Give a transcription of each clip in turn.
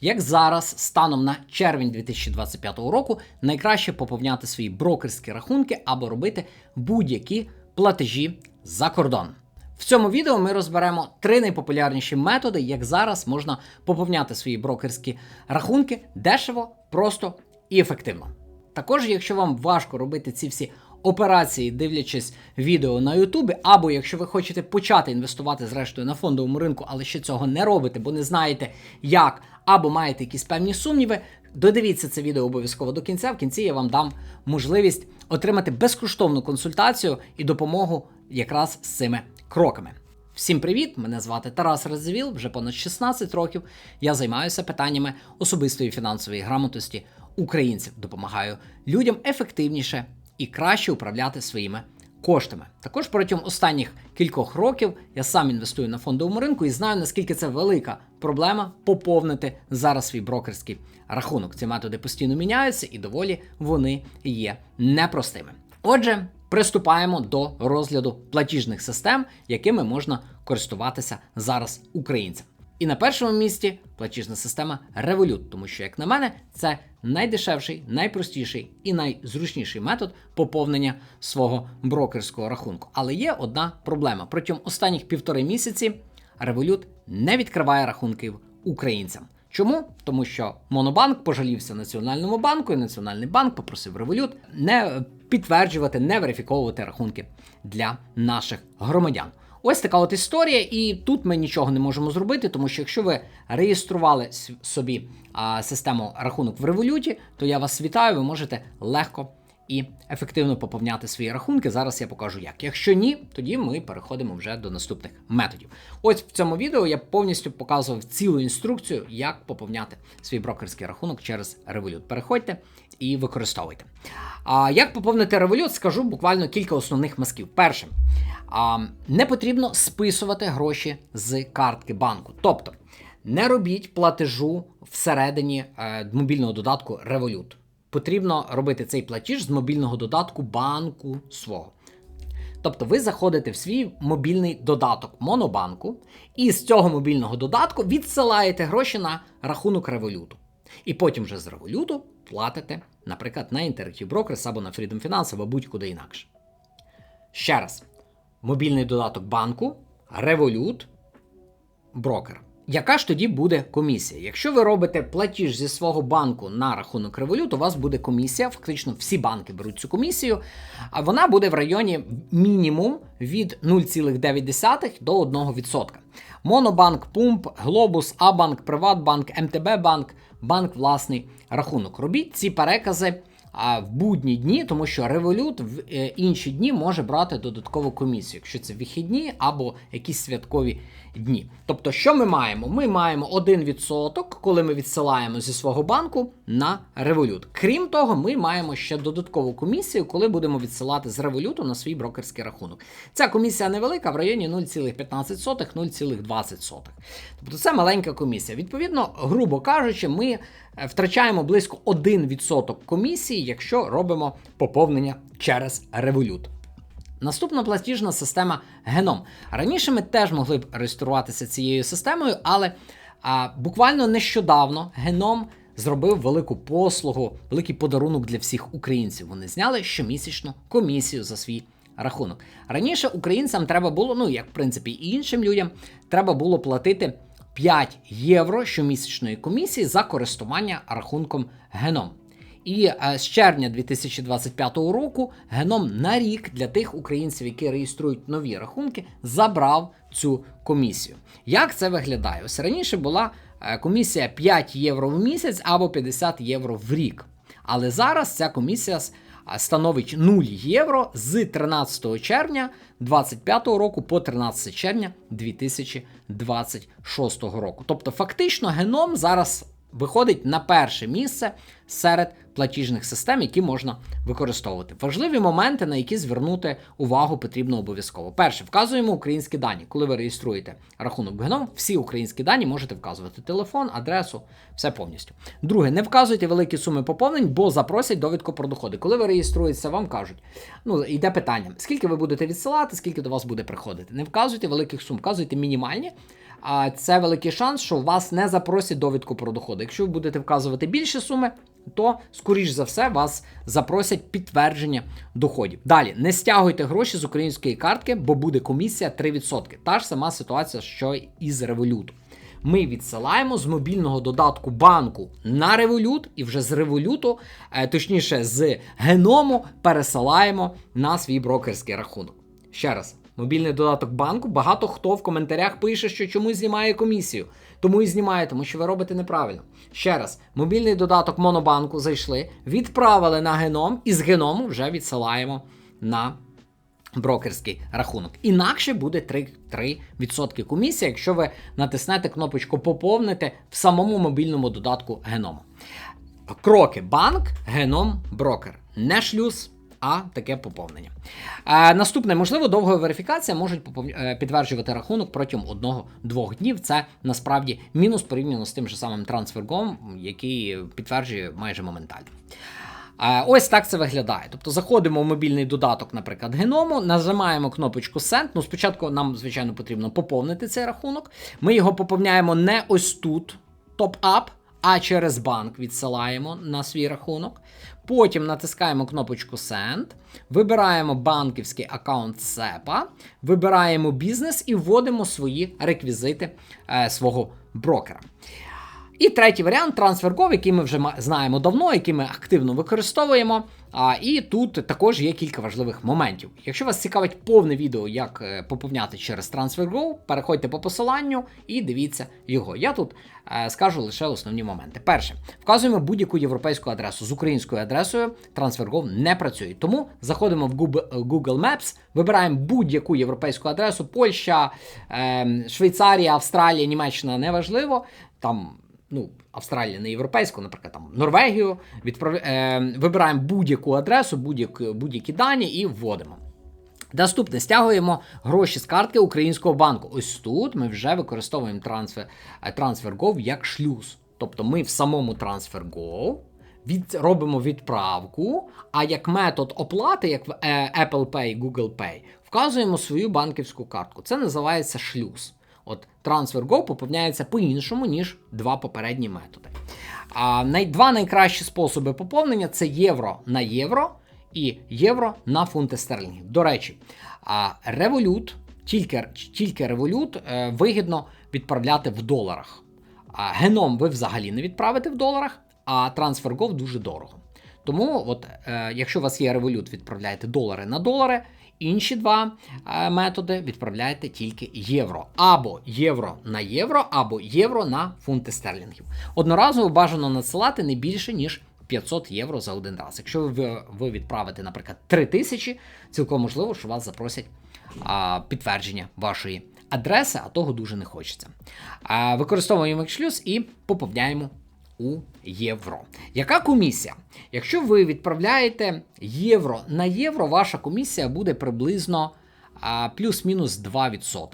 Як зараз, станом на червень 2025 року, найкраще поповняти свої брокерські рахунки або робити будь-які платежі за кордон. В цьому відео ми розберемо три найпопулярніші методи, як зараз можна поповняти свої брокерські рахунки дешево, просто і ефективно. Також, якщо вам важко робити ці всі операції, дивлячись відео на Ютубі, або якщо ви хочете почати інвестувати зрештою на фондовому ринку, але ще цього не робите, бо не знаєте як, або маєте якісь певні сумніви, додивіться це відео обов'язково до кінця. В кінці я вам дам можливість отримати безкоштовну консультацію і допомогу якраз з цими кроками. Всім привіт! Мене звати Тарас Радзивіл, вже понад 16 років. Я займаюся питаннями особистої фінансової грамотності українців, допомагаю людям ефективніше і краще управляти своїми коштами. Також протягом останніх кількох років я сам інвестую на фондовому ринку і знаю, наскільки це велика проблема поповнити зараз свій брокерський рахунок. Ці методи постійно міняються і доволі вони є непростими. Отже, приступаємо до розгляду платіжних систем, якими можна користуватися зараз українцям. І на першому місці платіжна система Revolut, тому що, як на мене, це найдешевший, найпростіший і найзручніший метод поповнення свого брокерського рахунку. Але є одна проблема: протягом останніх півтори місяці Revolut не відкриває рахунків українцям. Чому? Тому що Монобанк пожалівся Національному банку, і Національний банк попросив Revolut не підтверджувати, не верифіковувати рахунки для наших громадян. Ось така от історія, і тут ми нічого не можемо зробити, тому що якщо ви реєстрували собі а, систему рахунок в революті, то я вас вітаю, ви можете легко і ефективно поповняти свої рахунки. Зараз я покажу як. Якщо ні, тоді ми переходимо вже до наступних методів. Ось в цьому відео я повністю показував цілу інструкцію, як поповняти свій брокерський рахунок через Revolut. Переходьте і використовуйте. А як поповнити Revolut, скажу буквально кілька основних мазків. Перше, а, не потрібно списувати гроші з картки банку. Тобто не робіть платежу всередині е, мобільного додатку Revolut. Потрібно робити цей платіж з мобільного додатку банку свого. Тобто ви заходите в свій мобільний додаток Монобанку, і з цього мобільного додатку відсилаєте гроші на рахунок революту. І потім вже з революту платите, наприклад, на Interactive Brokers або на Freedom Finance, або будь-куди інакше. Ще раз, мобільний додаток банку, Revolut, брокер. Яка ж тоді буде комісія? Якщо ви робите платіж зі свого банку на рахунок Revolut, у вас буде комісія, фактично всі банки беруть цю комісію, а вона буде в районі мінімум від 0,9 до 1%. Монобанк, Пумп, Глобус, Абанк, Приватбанк, МТБ банк, банк власний рахунок. Робіть ці перекази а в будні дні, тому що Revolut в е, інші дні може брати додаткову комісію, якщо це вихідні або якісь святкові дні. Тобто, що ми маємо? Ми маємо 1%, коли ми відсилаємо зі свого банку на Revolut. Крім того, ми маємо ще додаткову комісію, коли будемо відсилати з Revolut на свій брокерський рахунок. Ця комісія невелика в районі 0,15-0,20. Тобто це маленька комісія. Відповідно, грубо кажучи, ми втрачаємо близько 1% комісії, якщо робимо поповнення через Revolut. Наступна платіжна система Геном. Раніше ми теж могли б реєструватися цією системою, але а, буквально нещодавно Геном зробив велику послугу, великий подарунок для всіх українців. Вони зняли щомісячну комісію за свій рахунок. Раніше українцям треба було, ну як в принципі і іншим людям, треба було платити 5 євро щомісячної комісії за користування рахунком Геном. І е, з червня 2025 року геном на рік для тих українців, які реєструють нові рахунки, забрав цю комісію. Як це виглядає? Ось раніше була е, комісія 5 євро в місяць або 50 євро в рік. Але зараз ця комісія становить 0 євро з 13 червня 2025 року по 13 червня 2026 року. Тобто, фактично, геном зараз виходить на перше місце серед платіжних систем, які можна використовувати. Важливі моменти, на які звернути увагу потрібно обов'язково. Перше, вказуємо українські дані. Коли ви реєструєте рахунок геном, всі українські дані можете вказувати телефон, адресу, все повністю. Друге, не вказуйте великі суми поповнень, бо запросять довідку про доходи. Коли ви реєструєтеся, вам кажуть, ну йде питання, скільки ви будете відсилати, скільки до вас буде приходити. Не вказуйте великих сум, вказуйте мінімальні. А це великий шанс, що вас не запросять довідку про доходи. Якщо ви будете вказувати більше суми, то, скоріш за все, вас запросять підтвердження доходів. Далі, не стягуйте гроші з української картки, бо буде комісія 3%. Та ж сама ситуація, що і з революту. Ми відсилаємо з мобільного додатку банку на револют, і вже з революту, е, точніше, з геному, пересилаємо на свій брокерський рахунок. Ще раз, мобільний додаток банку. Багато хто в коментарях пише, що чомусь знімає комісію. Тому і знімає, тому що ви робите неправильно. Ще раз, мобільний додаток Монобанку зайшли, відправили на геном, і з геному вже відсилаємо на брокерський рахунок. Інакше буде 3%, 3% комісія, якщо ви натиснете кнопочку Поповнити в самому мобільному додатку геному. Кроки банк, геном, брокер. Не шлюз, а таке поповнення. Е, наступне, можливо, довга верифікація можуть е, підтверджувати рахунок протягом 1-2 днів. Це насправді мінус порівняно з тим же самим трансфергом, який підтверджує майже моментально. Е, Ось так це виглядає. Тобто заходимо в мобільний додаток, наприклад, геному, нажимаємо кнопочку Send. Ну, спочатку нам, звичайно, потрібно поповнити цей рахунок. Ми його поповняємо не ось тут, топ-ап, а через банк відсилаємо на свій рахунок. Потім натискаємо кнопочку Send, вибираємо банківський аккаунт SEPA, вибираємо бізнес і вводимо свої реквізити е, свого брокера. І третій варіант TransferGo, який ми вже знаємо давно, який ми активно використовуємо. А, і тут також є кілька важливих моментів. Якщо вас цікавить повне відео, як е, поповняти через TransferGo, переходьте по посиланню і дивіться його. Я тут е, скажу лише основні моменти. Перше, вказуємо будь-яку європейську адресу з українською адресою. TransferGo не працює. Тому заходимо в Google, Google Maps, вибираємо будь-яку європейську адресу: Польща, е, Швейцарія, Австралія, Німеччина неважливо. Там ну, Австралія не європейську, наприклад, там Норвегію, відправ... е, вибираємо будь-яку адресу, будь-які, будь-які дані і вводимо. Наступне стягуємо гроші з картки українського банку. Ось тут ми вже використовуємо трансфер, е, TransferGo як шлюз. Тобто ми в самому TransferGo від, робимо відправку, а як метод оплати, як в е, Apple Pay, Google Pay, вказуємо свою банківську картку. Це називається шлюз. От TransferGo поповняється по-іншому, ніж два попередні методи. А най, два найкращі способи поповнення це євро на євро і євро на фунти стерлінгів. До речі, а Revolut, тільки, тільки Revolut е, вигідно відправляти в доларах. А геном ви взагалі не відправите в доларах, а TransferGo дуже дорого. Тому, от, е, якщо у вас є Revolut, відправляйте долари на долари. Інші два е, методи відправляйте тільки євро. Або євро на євро, або євро на фунти стерлінгів. Одноразово бажано надсилати не більше, ніж 500 євро за один раз. Якщо ви, ви відправите, наприклад, 3000, цілком можливо, що вас запросять підтвердження вашої адреси, а того дуже не хочеться. Використовуємо шлюз і поповняємо у євро. Яка комісія? Якщо ви відправляєте євро на євро, ваша комісія буде приблизно плюс-мінус 2%.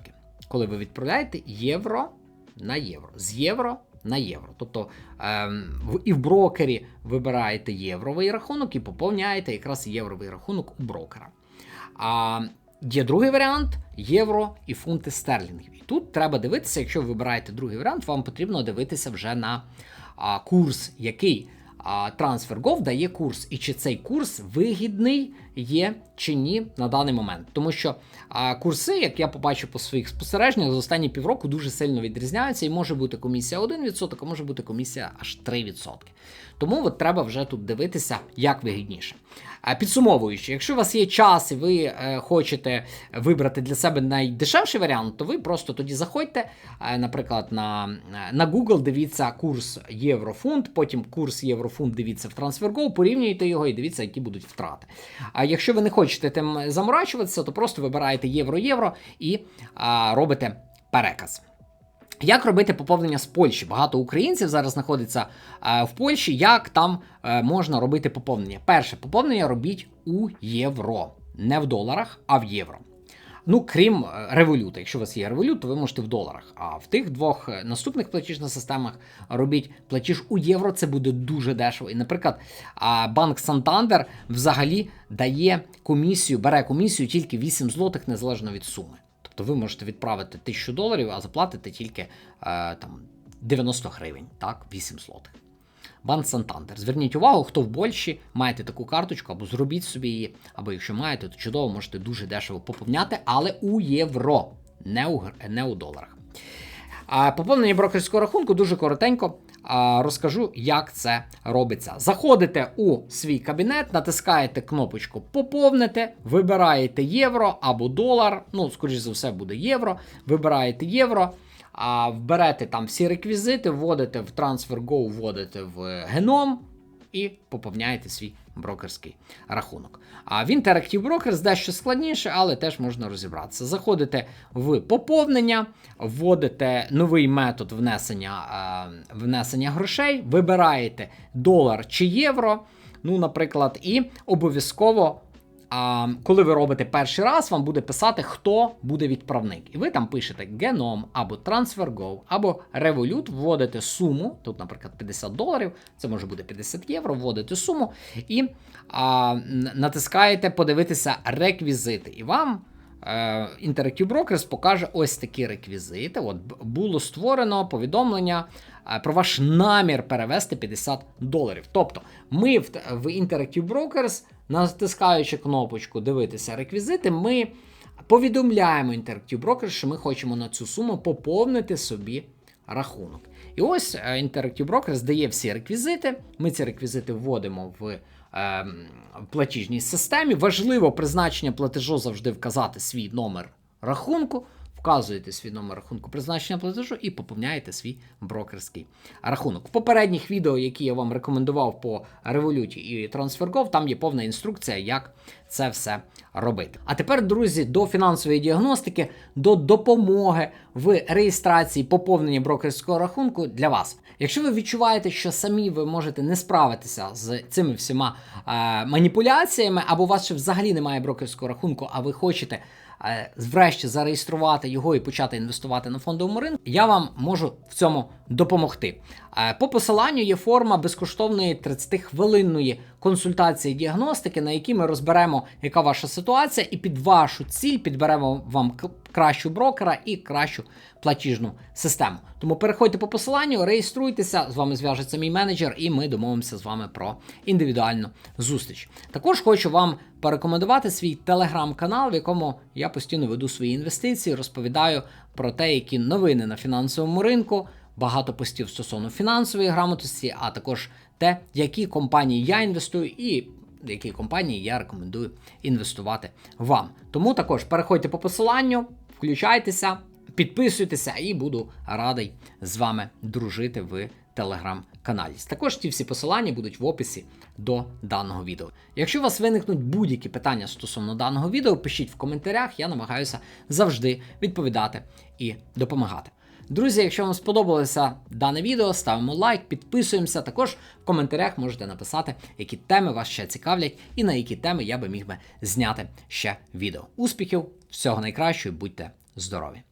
Коли ви відправляєте євро на євро. З євро на євро. Тобто ем, і в брокері вибираєте євровий рахунок і поповняєте якраз євровий рахунок у брокера. А є другий варіант євро і фунти стерлінгів. І тут треба дивитися, якщо ви вибираєте другий варіант, вам потрібно дивитися вже на а, курс, який а, TransferGo дає курс, і чи цей курс вигідний є чи ні на даний момент. Тому що а, курси, як я побачив по своїх спостереженнях, за останні півроку дуже сильно відрізняються, і може бути комісія 1%, а може бути комісія аж 3%. Тому от треба вже тут дивитися, як вигідніше. Підсумовуючи, якщо у вас є час і ви е, хочете вибрати для себе найдешевший варіант, то ви просто тоді заходьте, е, наприклад, на, на Google, дивіться курс єврофунт, потім курс єврофунт дивіться в TransferGo, порівнюєте його і дивіться, які будуть втрати. А якщо ви не хочете тим заморачуватися, то просто вибираєте євро-євро і робите переказ. Як робити поповнення з Польщі? Багато українців зараз знаходиться е, в Польщі. Як там е, можна робити поповнення? Перше, поповнення робіть у євро, не в доларах, а в євро. Ну, крім е, революта. Якщо у вас є револют, то ви можете в доларах. А в тих двох наступних платіжних системах робіть платіж у євро, це буде дуже дешево. І, наприклад, банк Сантандер взагалі дає комісію, бере комісію тільки 8 злотих незалежно від суми. Тобто ви можете відправити 1000 доларів, а заплатите тільки е, там 90 гривень, так, 8 злотих. Банк Сантандер. Зверніть увагу, хто в Польщі маєте таку карточку, або зробіть собі її, або якщо маєте, то чудово можете дуже дешево поповняти, але у євро, не у, не у доларах. А поповнення брокерського рахунку дуже коротенько. Розкажу, як це робиться. Заходите у свій кабінет, натискаєте кнопочку Поповнити, вибираєте євро або долар. Ну, скоріш за все, буде євро. Вибираєте євро, а вберете там всі реквізити, вводите в TransferGo, вводите в геном і поповняєте свій брокерський рахунок. А в Interactive Brokers дещо складніше, але теж можна розібратися. Заходите в поповнення, вводите новий метод внесення, е, внесення грошей, вибираєте долар чи євро. Ну, наприклад, і обов'язково. А коли ви робите перший раз, вам буде писати, хто буде відправник. І ви там пишете Genom або TransferGo, або Revolut, вводите суму, тут, наприклад, 50 доларів, це може бути 50 євро, вводите суму і а, натискаєте подивитися реквізити. І вам е, Interactive Brokers покаже ось такі реквізити. От було створено повідомлення е, про ваш намір перевести 50 доларів. Тобто, ми в, в Interactive Brokers, натискаючи кнопочку дивитися реквізити, ми повідомляємо Interactive Brokers, що ми хочемо на цю суму поповнити собі рахунок. І ось е, Interactive Brokers дає всі реквізити. Ми ці реквізити вводимо в ем, платіжній системі. Важливо призначення платежу завжди вказати свій номер рахунку. Вказуєте свій номер рахунку призначення платежу і поповняєте свій брокерський рахунок. В попередніх відео, які я вам рекомендував по Revolut і TransferGo, там є повна інструкція, як це все робити. А тепер, друзі, до фінансової діагностики, до допомоги в реєстрації поповнення брокерського рахунку для вас. Якщо ви відчуваєте, що самі ви можете не справитися з цими всіма е, маніпуляціями, або у вас ще взагалі немає брокерського рахунку, а ви хочете врешті зареєструвати його і почати інвестувати на фондовому ринку, я вам можу в цьому допомогти. Е, По посиланню є форма безкоштовної 30-хвилинної консультації діагностики, на якій ми розберемо, яка ваша ситуація, і під вашу ціль підберемо вам кращу брокера і кращу платіжну систему. Тому переходьте по посиланню, реєструйтеся, з вами зв'яжеться мій менеджер, і ми домовимося з вами про індивідуальну зустріч. Також хочу вам порекомендувати свій телеграм-канал, в якому я постійно веду свої інвестиції, розповідаю про те, які новини на фінансовому ринку, багато постів стосовно фінансової грамотності, а також те, які компанії я інвестую і які компанії я рекомендую інвестувати вам. Тому також переходьте по посиланню, включайтеся, підписуйтеся і буду радий з вами дружити в телеграм-каналі. Також ті всі посилання будуть в описі до даного відео. Якщо у вас виникнуть будь-які питання стосовно даного відео, пишіть в коментарях, я намагаюся завжди відповідати і допомагати. Друзі, якщо вам сподобалося дане відео, ставимо лайк, підписуємося. Також в коментарях можете написати, які теми вас ще цікавлять, і на які теми я би міг би зняти ще відео. Успіхів, всього найкращого, будьте здорові!